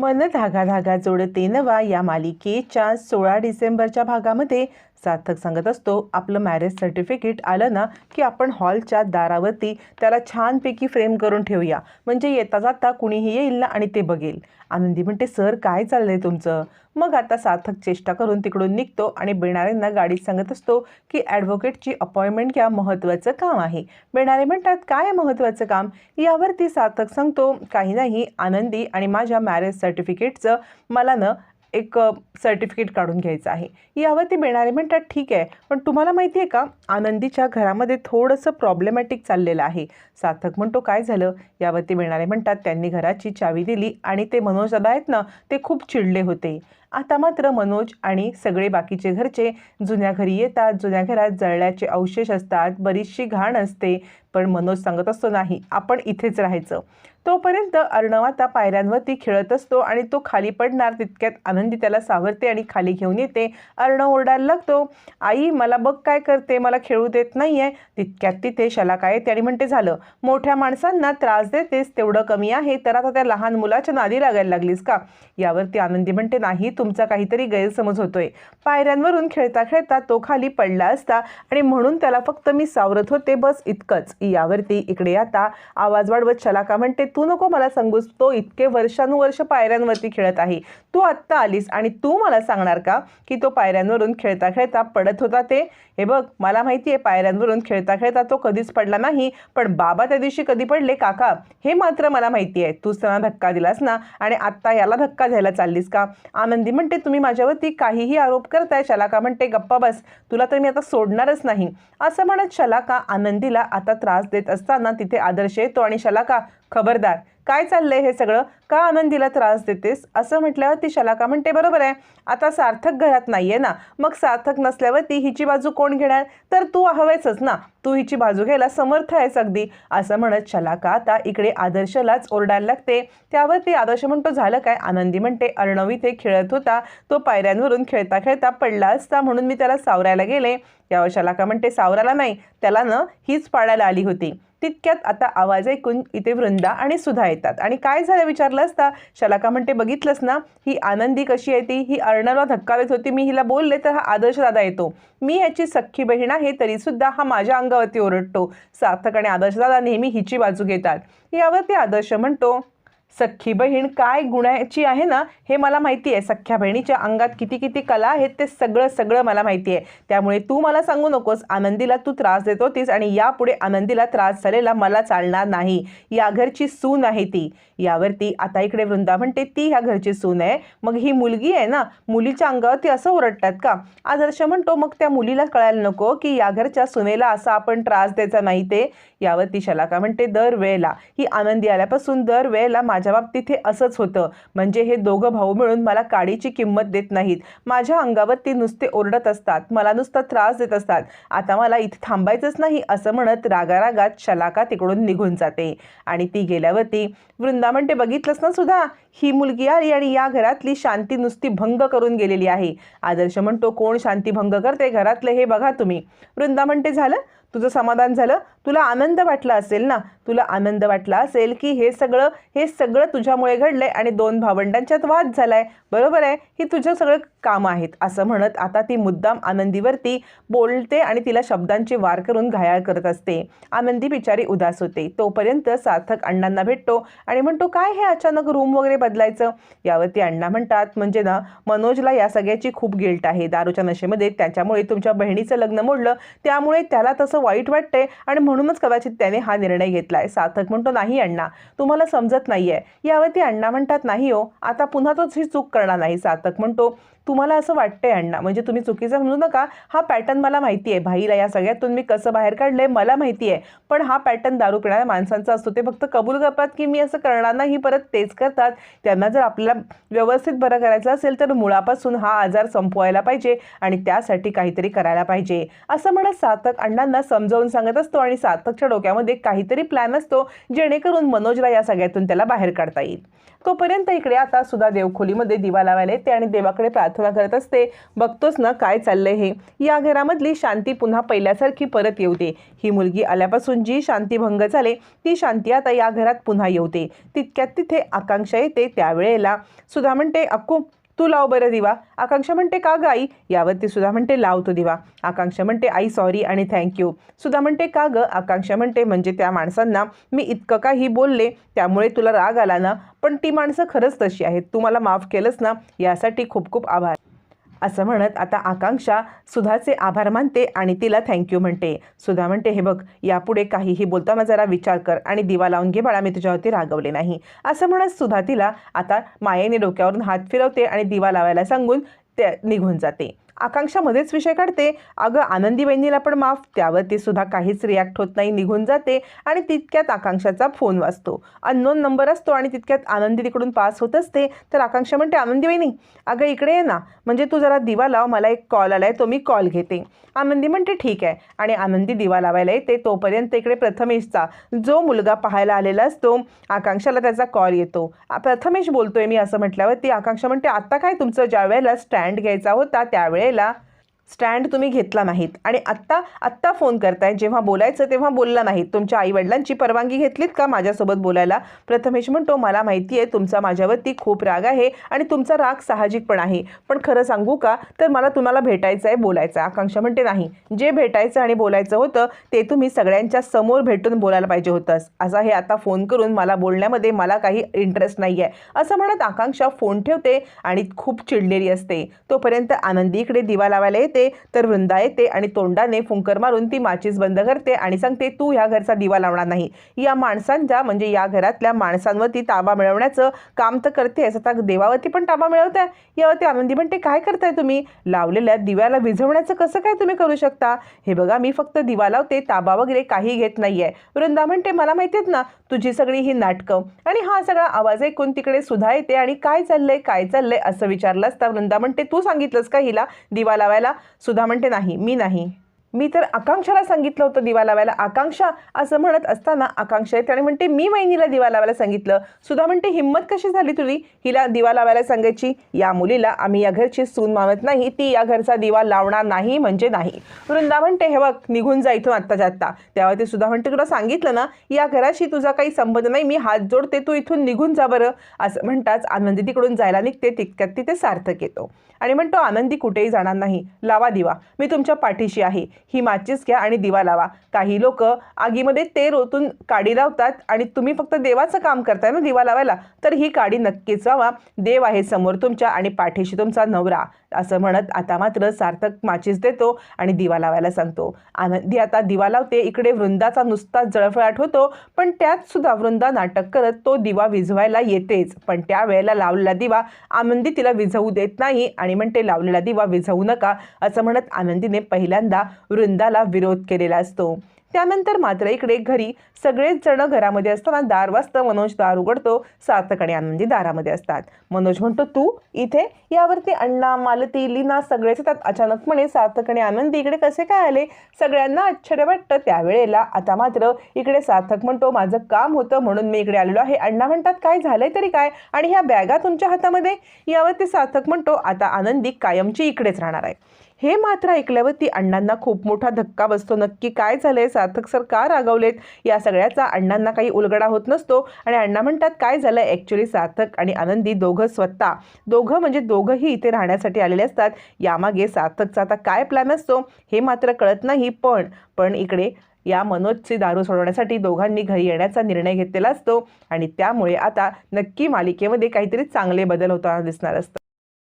मन धागा धागा जोडते नवा या मालिकेच्या सोळा डिसेंबरच्या भागामध्ये सार्थक सांगत असतो आपलं मॅरेज सर्टिफिकेट आलं ना की आपण हॉलच्या दारावरती त्याला छानपैकी फ्रेम करून ठेवूया. म्हणजे येता जाता कुणीही येईल ना आणि ते बघेल. आनंदी म्हणते सर काय चाललंय तुमचं? मग आता सार्थक चेष्टा करून तिकडून निघतो आणि बेणारेंना गाडीत सांगत असतो की ॲडव्होकेटची अपॉइंटमेंट घ्या महत्त्वाचं काम आहे. बेणारे म्हणतात काय महत्त्वाचं काम? यावरती सार्थक सांगतो काही नाही आनंदी आणि माझ्या मॅरेज सर्टिफिकेटचं मला ना एक सर्टिफिकेट काढून घ्यायचं आहे. यावरती मिळणारे म्हणतात ठीक आहे पण तुम्हाला माहिती आहे का आनंदीच्या घरामध्ये थोडंसं प्रॉब्लेमॅटिक चाललेलं आहे. सार्थक म्हणतो काय झालं? यावरती मिळणारे म्हणतात त्यांनी घराची चावी दिली आणि ते मनोज दादा आहेत ना ते खूप चिडले होते. आता मात्र मनोज आणि सगळे बाकीचे घरचे जुन्या घरी येतात जुन्या घरात जळल्याचे अवशेष असतात बरीचशी घाण असते पण मनोज सांगत असतो नाही आपण इथेच राहायचं. तोपर्यंत अर्णव आता पायऱ्यांवरती खेळत असतो आणि तो खाली पडणार तितक्यात आनंदी त्याला सावरते आणि खाली घेऊन येते. अर्णव ओरडायला लागतो आई मला बघ काय करते मला खेळू देत नाही आहे तितक्यात तिथे शलाका येते आणि म्हणते झालं मोठ्या माणसांना त्रास देतेस तेवढं कमी आहे तर आता त्या लहान मुलाच्या नादी लागायला लागलीस का? यावरती आनंदी म्हणते नाही तुमचा काहीतरी गैरसमज होतोय. पायऱ्यांवरून खेळता खेळता तो खाली पडला असता आणि म्हणून त्याला फक्त मी सावरत होते बस इतकंच. यावरती इकडे आता आवाज वाढवत शलाका म्हणते तू नको मला सांगूस तो इतके वर्षानुवर्ष पायऱ्यांवरती खेळत आहे. तू आत्ता आलीस आणि तू मला सांगणार का की तो पायऱ्यांवरून खेळता खेळता पडत होता ते? हे बघ मला माहिती आहे पायऱ्यांवरून खेळता खेळता तो कधीच पडला नाही पण बाबा त्या दिवशी कधी पडले काका? हे मात्र मला माहिती आहे तूच त्यांना धक्का दिलास ना आणि आत्ता याला धक्का द्यायला चाललीस का? आनंदी म्हणते तुम्ही माझ्यावरती काहीही आरोप करताय. शलाका म्हणते गप्पा बस तुला तर मी आता सोडणारच नाही. असं म्हणत शलाका आनंदीला आता त्रास देत असताना तिथे आदर्श येतो आणि शलाका खबरदार. काय चाललंय हे सगळं? का आनंदीला त्रास देतेस? असं म्हटल्यावर ती शलाका म्हणते बरोबर आहे. आता सार्थक घरात नाहीये ना. मग सार्थक नसल्यावरती हिची बाजू कोण घेणार? तर तू हवेचच ना. तू हिची बाजू घ्यायला समर्थ आहेस अगदी. असं म्हणत शलाका आता इकडे आदर्शलाच ओरडायला लागते. त्यावर ती आदर्श म्हणतो झालं काय? आनंदी म्हणते अर्णव इथे खेळत होता. तो पायऱ्यांवरून खेळता खेळता पडला असता म्हणून मी त्याला सावरायला गेले. यावर शलाका म्हणते सावराला नाही. त्याला न हीच पाडायला आली होती. तितक्यात आता आवाज ऐकून इथे वृंदा आणि सुधा येतात. आणि काय झालं विचारलं असता? शलाका म्हणते बघितलंस ना? ही आनंदी कशी आहे ती? ही अर्णवला धक्का देत होती. मी हिला बोलले तर हा आदर्श दादा येतो. मी ह्याची सख्खी बहीण आहे तरी सुद्धा हा माझ्या अंगावरती ओरडतो. सार्थक आणि आदर्श दादा नेहमी हिची बाजू घेतात. यावरती आदर्श म्हणतो सख्खी बहीण काय गुणाची आहे ना हे मला माहिती आहे सख्ख्या बहिणीच्या अंगात किती किती कला आहेत ते सगळं सगळं मला माहिती आहे त्यामुळे तू मला सांगू नकोस आनंदीला तू त्रास देत होतीस आणि यापुढे आनंदीला त्रास झालेला मला चालणार नाही. या घरची सून आहे ती. यावरती आता इकडे वृंदा म्हणते ती ह्या घरची सून आहे. मग ही मुलगी आहे ना मुलीच्या अंगावरती असं ओरडतात का? आदर्श म्हणतो मग त्या मुलीला कळायला नको की या घरच्या सुनेला असा आपण त्रास द्यायचा नाही ते. यावरती शलाका म्हणते दरवेळेला. ही आनंदी आल्यापासून दरवेळेला माझ्या बाबतीत हे असंच होतं. म्हणजे हे दोघं भाऊ मिळून मला काडीची किंमत देत नाहीत. माझ्या अंगावर ती नुसते ओरडत असतात. मला नुसता त्रास देत असतात. आता मला इथे थांबायचंच नाही असं म्हणत रागारागात शलाका तिकडून निघून जाते. आणि ती गेल्यावरती वृंदा म्हणते बघितलंच ना सुद्धा ही मुलगी आली आणि या घरातली शांती नुसती भंग करून गेलेली आहे. आदर्श म्हणतो कोण शांती भंग करते घरातले हे बघा तुम्ही. वृंदा म्हणते झालं? तुझं समाधान झालं तुला आनंद वाटला असेल ना? तुला आनंद वाटला असेल की हे सगळं हे सगळं तुझ्यामुळे घडलंय आणि दोन भावंडांच्यात वाद झालाय. बरोबर आहे? ही तुझं सगळं काम आहेत असं म्हणत आता ती मुद्दाम आनंदीवरती बोलते आणि तिला शब्दांची वार करून घायाळ करत असते. आनंदी बिचारी उदास होते. तोपर्यंत सार्थक अण्णांना भेटतो आणि म्हणतो काय हे अचानक रूम वगैरे बदलायचं? यावरती अण्णा म्हणतात म्हणजे ना मनोजला या सगळ्याची खूप गिल्ट आहे. दारूच्या नशेमध्ये त्याच्यामुळे तुमच्या बहिणीचं लग्न मोडलं. त्यामुळे त्याला तसं वाईट वाटतंय आणि म्हणूनच कदाचित त्याने हा निर्णय घेतलाय. सार्थक म्हणतो नाही अण्णा तुम्हाला समजत नाहीये. यावरती अण्णा म्हणतात नाही हो आता पुन्हा तोच ही चूक करणार नाही. सार्थक म्हणतो तुम्हाला असं वाटतंय अण्णा? म्हणजे तुम्ही चुकीचं म्हणू नका. हा पॅटर्न मला माहिती आहे भाईला या सगळ्यातून मी कसं बाहेर काढलंय मला माहिती आहे पण हा पॅटर्न दारू पिणाऱ्या माणसांचा असतो. ते फक्त कबूल करतात की मी असं करणार नाही परत तेच करतात. त्यांना जर आपल्याला व्यवस्थित बरं करायचं असेल तर मुळापासून हा आजार संपवायला पाहिजे आणि त्यासाठी काहीतरी करायला पाहिजे. असं म्हणत सार्थक अण्णांना समजावून सांगत असतो आणि सार्थकच्या डोक्यामध्ये काहीतरी प्लॅन असतो जेणेकरून मनोजला या सगळ्यातून त्याला बाहेर काढता येईल. तोपर्यंत इकडे आता सुद्धा देवखोलीमध्ये दिवा लावायला येते आणि देवाकडे प्रार्थना प्रार्थना करत असते. बघतोस ना काय चाललंय हे. या घरामधली शांती पुन्हा पहिल्यासारखी परत येऊ दे ही मुलगी आल्यापासून जी शांती भंग झाले ती शांती आता या घरात पुन्हा येऊ दे तितक्यात तिथे आकांक्षा येते त्यावेळेला. सुद्धा म्हणते अक्कू तू लाव बरं दिवा. आकांक्षा म्हणते का ग आई? यावरती सुद्धा म्हणते लाव तू दिवा. आकांक्षा म्हणते आई सॉरी आणि थँक्यू सुद्धा म्हणते का ग? आकांक्षा म्हणते म्हणजे त्या माणसांना मी इतकं काही बोलले त्यामुळे तुला राग आला ना? पण ती माणसं खरंच तशी आहेत. तू मला माफ केलंस ना? यासाठी खूप खूप आभार. असं म्हणत आता आकांक्षा सुधाचे आभार मानते आणि तिला थँक्यू म्हणते. सुधा म्हणते हे बघ यापुढे काहीही बोलताना जरा विचार कर आणि दिवा लावून घे बाळा मी तुझ्यावरती रागवले नाही. असं म्हणत सुधा तिला आता मायेने डोक्यावरून हात फिरवते आणि दिवा लावायला सांगून ते निघून जाते. आकांक्षामध्येच विषय काढते. अगं आनंदी बहिणीला पण माफ. त्यावरती सुद्धा काहीच रिॲक्ट होत नाही निघून जाते आणि तितक्यात आकांक्षाचा फोन वाजतो. अननोन नंबर असतो आणि तितक्यात आनंदी तिकडून पास होत असते. तर आकांक्षा म्हणते आनंदी बहिणी अगं इकडे ये ना. म्हणजे तू जरा दिवा लाव मला एक कॉल आला आहे तो मी कॉल घेते. आनंदी म्हणते ठीक आहे. आणि आनंदी दिवा लावायला येते. तोपर्यंत इकडे प्रथमेशचा जो मुलगा पाहायला आलेला असतो आकांक्षाला त्याचा कॉल येतो. प्रथमेश बोलतोय मी असं म्हटल्यावर ती आकांक्षा म्हणते आत्ता काय तुमचं ज्या वेळेला स्टँड घ्यायचा होता त्यावेळेला स्टँड तुम्ही घेतला नाहीत. आणि आत्ता आत्ता फोन करताय जेव्हा बोलायचं तेव्हा बोलला नाहीत. तुमच्या आईवडिलांची परवानगी घेतलीत का माझ्यासोबत बोलायला? प्रथमेश म्हणतो मला माहिती आहे तुमचा माझ्यावरती खूप राग आहे आणि तुमचा राग साहजिक पण आहे. पण खरं सांगू का? तर मला तुम्हाला भेटायचं आहे बोलायचं आहे. आकांक्षा म्हणते नाही. जे भेटायचं आणि बोलायचं होतं ते तुम्ही सगळ्यांच्या समोर भेटून बोलायला पाहिजे होतंस. असा हे आता फोन करून मला बोलण्यामध्ये मला काही इंटरेस्ट नाही आहे असं म्हणत आकांक्षा फोन ठेवते आणि खूप चिडलेली असते. तोपर्यंत आनंदी इकडे दिवा लावायला येते. तर वृंदा येते आणि तोंडाने फुंकर मारून ती माचीस बंद करते आणि सांगते तू ह्या घरचा दिवा लावणार नाही. या माणसांच्या म्हणजे या घरातल्या माणसांवरती ताबा मिळवण्याचं काम तर करतेस आता देवावरती पण ताबा मिळवताय. यावरती आनंदी म्हणते काय करताय तुम्ही? लावलेल्या दिव्याला विझवण्याचं कसं काय तुम्ही करू शकता? हे बघा मी फक्त दिवा लावते ताबा वगैरे काही घेत नाहीये. वृंदा म्हणते मला माहिती आहेत ना तुझी सगळी ही नाटकं. आणि हा सगळा आवाज ऐकून तिकडे सुधा येते आणि काय चाललंय काय चाललंय? असं विचारलं असता वृंदा म्हणते तू सांगितलंस का हिला दिवा लावायला? सुधा म्हणते नाही मी नाही. मी तर आकांक्षाला सांगितलं होतं दिवा लावायला. आकांक्षा असं म्हणत असताना आकांक्षा येते आणि म्हणते मी वहिनीला दिवा लावायला सांगितलं. सुधा म्हणते हिंमत कशी झाली तुझी हिला दिवा लावायला सांगायची? या मुलीला आम्ही या घरची सून मानत नाही. ती या घरचा दिवा लावणार नाही म्हणजे नाही. वृंदा म्हणते हे बघ निघून जा इथून आत्ताच्या आत्ता तेव्हा ते सुद्धा म्हणते तुला सांगितलं ना या घराशी तुझा काही संबंध नाही. मी हात जोडते तू इथून निघून जा बरं. असं म्हणताच आनंदी तिकडून जायला निघते. तितक्यात तिथे सार्थक येतो. आणि म्हणतो आनंदी कुठेही जाणार नाही. लावा दिवा. मी तुमच्या पाठीशी आहे. ही माचीस घ्या आणि दिवा लावा. काही लोक आगीमध्ये ते रोतून काडी लावतात आणि तुम्ही फक्त देवाचं काम करताय ना दिवा लावायला. तर ही काडी नक्कीच लावा. देव आहे समोर तुमच्या आणि पाठीशी तुमचा नवरा. असं म्हणत आता मात्र सार्थक माचीस देतो आणि दिवा लावायला सांगतो. आनंदी आता दिवा लावते. इकडे वृंदाचा नुसता जळफळाट होतो पण त्यात सुद्धा वृंदा नाटक करत तो दिवा विझवायला येतेच. पण त्या वेळेला लावलेला दिवा आनंदी तिला विझवू देत नाही आणि म्हणते लावलेला दिवा विझवू नका असं म्हणत आनंदीने पहिल्यांदा वृंदाला विरोध केलेला असतो. त्यानंतर मात्र इकडे घरी सगळेच जण घरामध्ये असताना दार वाजतं मनोज दार उघडतो सातकडे आणि आनंदी दारामध्ये असतात. मनोज म्हणतो तू इथे? यावरती अण्णा मालती लीना सगळेच येतात. अचानकपणे सार्थक आणि आनंदी इकडे कसे काय आले? सगळ्यांना आश्चर्य वाटतं. त्यावेळेला आता मात्र इकडे सार्थक म्हणतो माझं काम होतं म्हणून मी इकडे आलेलो आहे. अण्णा म्हणतात काय झालंय तरी काय? आणि ह्या बॅगा तुमच्या हातामध्ये? यावरती सार्थक म्हणतो आता आनंदी कायमची इकडेच राहणार आहे. हे मात्र ऐकल्यावरती अण्णांना खूप मोठा धक्का बसतो. नक्की काय झालंय? सार्थक सर का रागवलेत? या सगळ्याचा अण्णांना काही उलगडा होत नसतो. आणि अण्णा म्हणतात काय झालं ॲक्च्युली सार्थक आणि आनंदी दोघं स्वतः. दोघं म्हणजे दोघंही इथे राहण्यासाठी आलेले असतात. यामागे सार्थकचा आता काय प्लॅन असतो? हे मात्र कळत नाही. पण पण इकडे या मनोजची दारू सोडवण्यासाठी दोघांनी घरी येण्याचा निर्णय घेतलेला असतो. आणि त्यामुळे आता नक्की मालिकेमध्ये काहीतरी चांगले बदल होताना दिसणार असतात.